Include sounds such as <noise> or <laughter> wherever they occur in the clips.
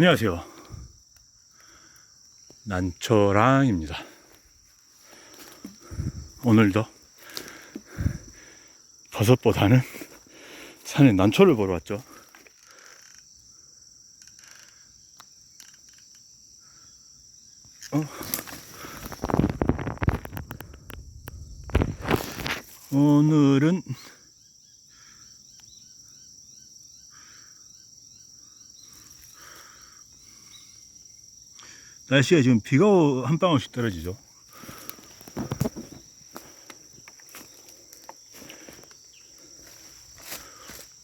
안녕하세요. 난초랑입니다. 오늘도 버섯보다는 산에 난초를 보러 왔죠. 어? 오늘은 날씨가 지금 비가 한 방울씩 떨어지죠.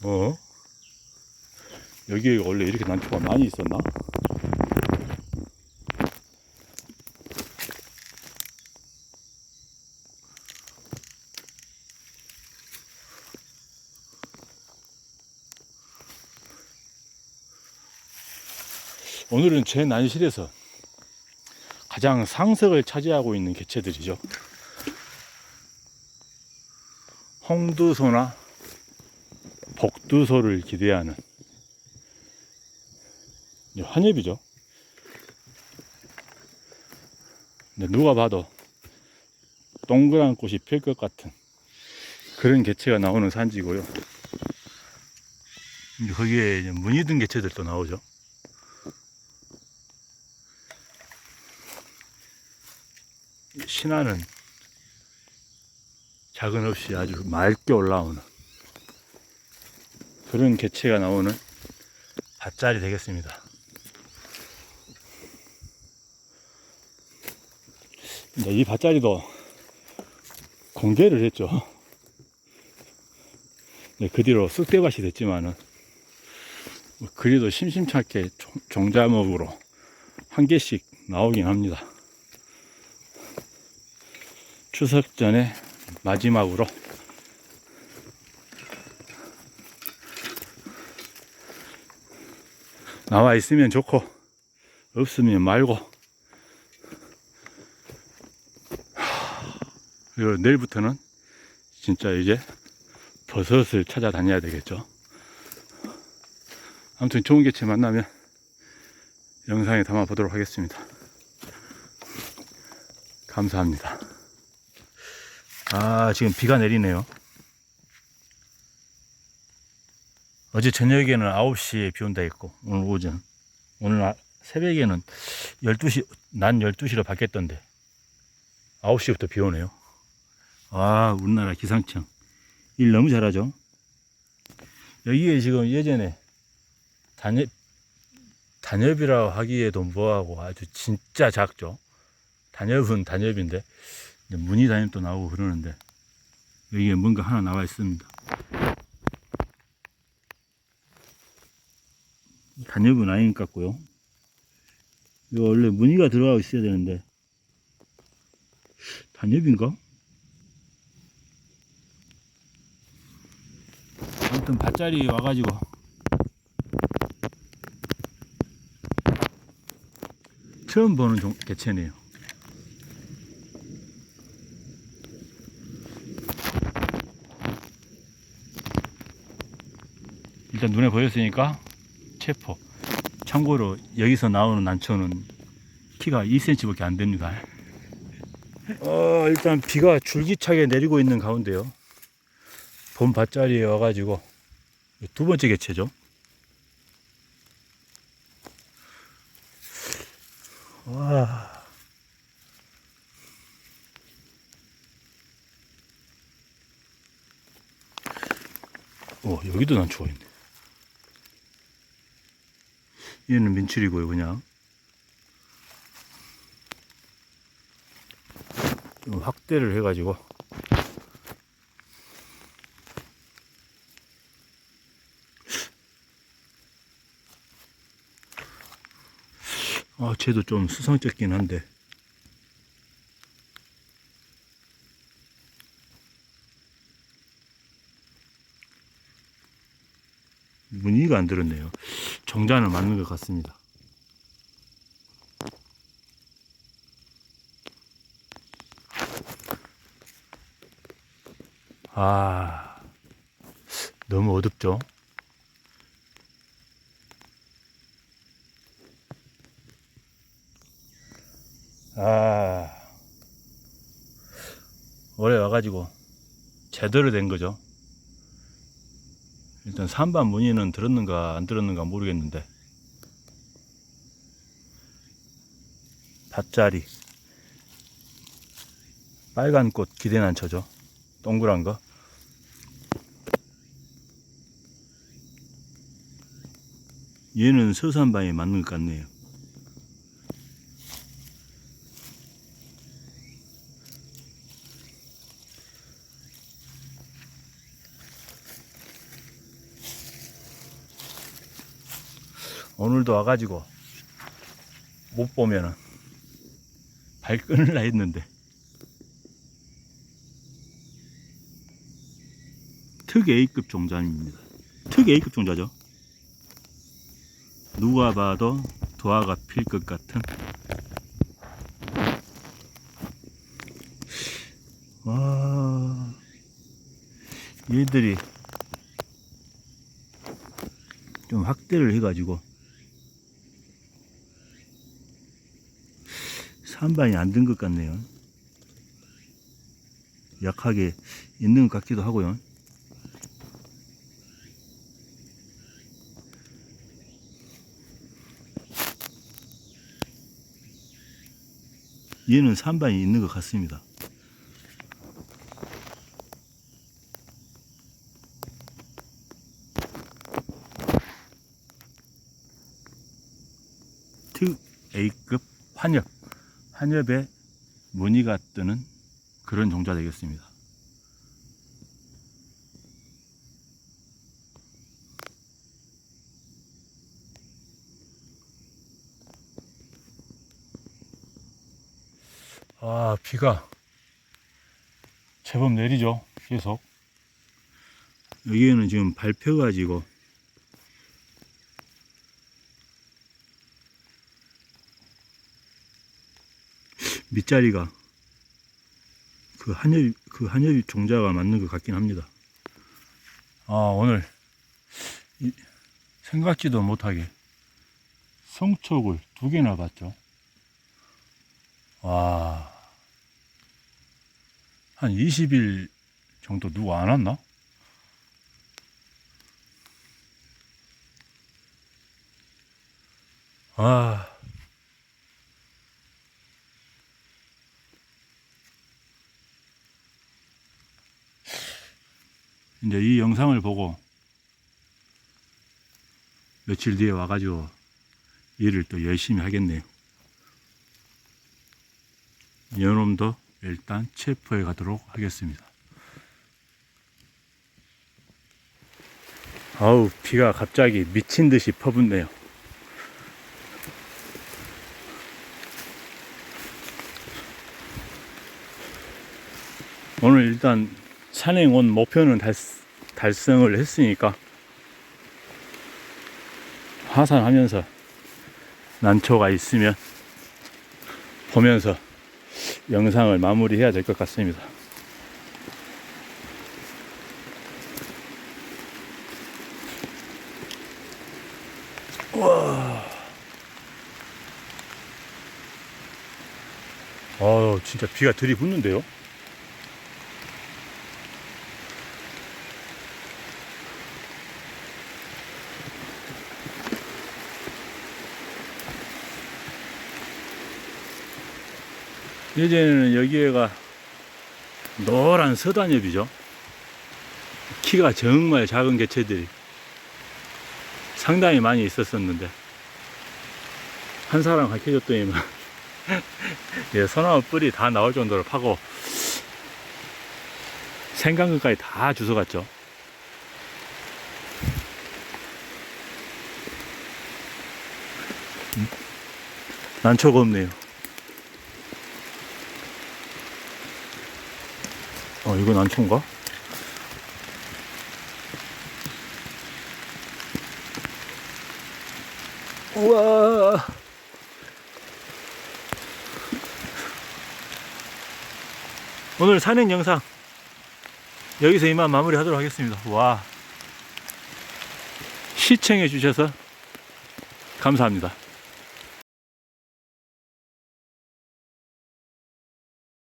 어? 여기에 원래 이렇게 난초가 많이 있었나? 오늘은 제 난실에서 가장 상석을 차지하고 있는 개체들이죠. 홍두소나 복두소를 기대하는 환엽이죠. 누가 봐도 동그란 꽃이 필 것 같은 그런 개체가 나오는 산지고요. 거기에 무늬 든 개체들도 나오죠. 신화는 작은 없이 아주 맑게 올라오는 그런 개체가 나오는 밭자리 되겠습니다. 이제 이 밭자리도 공개를 했죠. 네, 그 뒤로 쑥대밭이 됐지만은 뭐 그래도 심심찮게 종- 종자목으로 한 개씩 나오긴 합니다. 추석 전에 마지막으로 나와 있으면 좋고 없으면 말고 하, 그리고 내일부터는 진짜 이제 버섯을 찾아다녀야 되겠죠. 아무튼 좋은 개체 만나면 영상에 담아 보도록 하겠습니다. 감사합니다 아 지금 비가 내리네요. 어제 저녁에는 9시에 비 온다 했고 오늘 오전. 오늘 아- 새벽에는 12시 난 12시로 바뀌었던데 9시부터 비 오네요. 아 우리나라 기상청. 일 너무 잘하죠? 여기에 지금 예전에 단엽 단엽이라고 하기에도 뭐하고 아주 진짜 작죠? 단엽은 단엽인데 무늬 단엽도 나오고 그러는데 여기에 뭔가 하나 나와 있습니다 단엽은 아닌 것 같고요. 이거 원래 무늬가 들어가 있어야 되는데 단엽인가? 아무튼 밭자리 와가지고 처음 보는 종, 개체네요. 일단 눈에 보였으니까 체포. 참고로 여기서 나오는 난초는 키가 2cm밖에 안 됩니다. 어, 일단 비가 줄기차게 내리고 있는 가운데요. 봄 밭자리에 와가지고 두 번째 개체죠. 와. 오, 여기도 난초가 있네. 얘는 민출이고요, 그냥. 좀 확대를 해가지고. 아, 쟤도 좀 수상쩍긴 한데. 무늬가 안 들었네요. 정자는 맞는 것 같습니다. 아, 너무 어둡죠? 아, 올해 와가지고 제대로 된 거죠. 일단 산반 문의는 들었는가 안 들었는가 모르겠는데 밭자리 빨간 꽃 기대난처죠. 동그란 거. 얘는 서산반에 맞는 것 같네요. 오늘도 와가지고 못 보면은 발끈을라 했는데 특 A급 종자입니다. 특 A급 종자죠. 누가 봐도 도화가 필 것 같은 와 얘들이 좀 확대를 해가지고 산반이 안든것 같네요. 약하게 있는 것 같기도 하고요. 얘는 산반이 있는 것 같습니다. 특 A급 환엽, 환엽에 무늬가 뜨는 그런 종자 되겠습니다. 아, 비가 제법 내리죠. 계속. 여기에는 지금 밟혀가지고 밑자리가 그 한엽, 그 한엽 종자가 맞는 것 같긴 합니다. 아, 오늘 이- 생각지도 못하게 성촉을 두 개나 봤죠. 와, 한 20일 정도 누가 안 왔나? 아, 이제 이 영상을 보고 며칠 뒤에 와가지고 일을 또 열심히 하겠네요. 연놈도 일단 체포해 가도록 하겠습니다. 아우, 비가 갑자기 미친 듯이 퍼붓네요. 오늘 일단 산행 온 목표는 달, 달성을 했으니까 하산하면서 난초가 있으면 보면서 영상을 마무리해야 될 것 같습니다. 와. 아, 진짜 비가 들이붓는데요? 예전에는 여기에가 노란 서단엽이죠. 키가 정말 작은 개체들이 상당히 많이 있었었는데 한 사람 가르쳐줬더니만 <laughs> 예, 소나무 뿌리 다 나올 정도로 파고 생강근까지 다 주워갔죠. 음? 난초가 없네요. 어, 이건 난초인가? 우와. 오늘 산행 영상 여기서 이만 마무리 하도록 하겠습니다. 와. 시청해 주셔서 감사합니다.